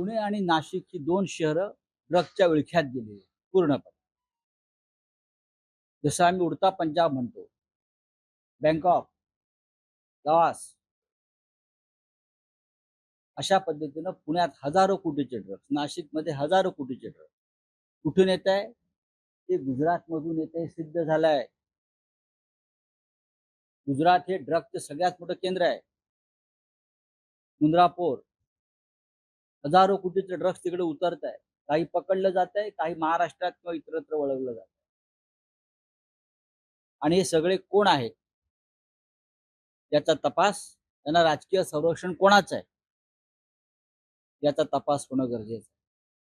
पुणे आणि नाशिक ही दोन शहरं ड्रगच्या विळख्यात गेली पूर्णपणे. जसं आम्ही उडता पंजाब म्हणतो बँकॉक लवास अशा पद्धतीनं पुण्यात हजारो कोटीचे ड्रग्स नाशिकमध्ये हजारो कोटीचे ड्रग्स कुठून येत आहे? ते गुजरातमधून येत आहे सिद्ध झालंय. गुजरात हे ड्रगचं सगळ्यात मोठं केंद्र आहे. मुंद्रापूर हजारो कोटीचं ड्रग्स तिकडे उतरत आहे काही पकडलं जात आहे काही महाराष्ट्रात किंवा इतरत्र वळवलं जात आणि हे सगळे कोण आहे याचा तपास त्यांना राजकीय संरक्षण कोणाचं आहे? याचा तपास होणं गरजेचं आहे.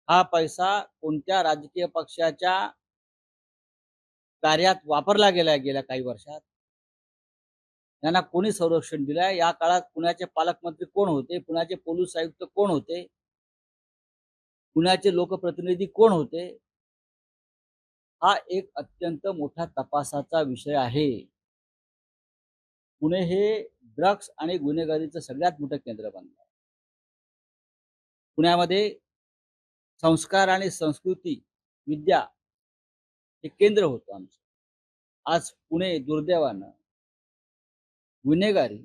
हा पैसा कोणत्या राजकीय पक्षाच्या कार्यात वापरला गेला गेल्या काही वर्षात? यांना कोणी संरक्षण दिलंय? या काळात पुण्याचे पालकमंत्री कोण होते? पुण्याचे पोलीस आयुक्त कोण होते? पुण्याचे लोकप्रतिनिधी कोण होते? हा एक अत्यंत मोठा तपासाचा विषय आहे. पुणे हे ड्रग्स आणि गुन्हेगारीचं सगळ्यात मोठं केंद्र बनलं आहे. पुण्यामध्ये संस्कार आणि संस्कृती विद्या हे केंद्र होतं आमचं. आज पुणे दुर्दैवानं गुन्हेगारी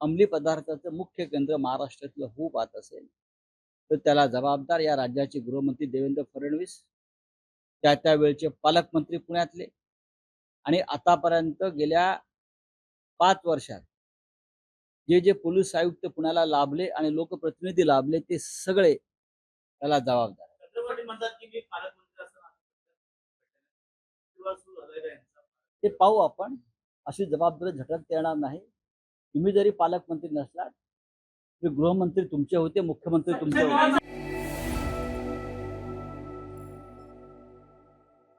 अंमली पदार्थाचं मुख्य केंद्र महाराष्ट्रातलं होऊ पाहत असेल तर त्याला जबाबदार या राज्याचे गृहमंत्री देवेंद्र फडणवीस त्या त्या वेळचे पालकमंत्री पुण्यातले आणि आतापर्यंत गेल्या पाच वर्षात जे जे पोलीस आयुक्त पुण्याला लाभले आणि लोकप्रतिनिधी लाभले ते सगळे त्याला जबाबदार. ते पाहू आपण. अशी जबाबदारी झटकता येणार नाही. तुम्ही जरी पालकमंत्री नसलात तरी गृहमंत्री तुमचे होते मुख्यमंत्री तुमचे होते.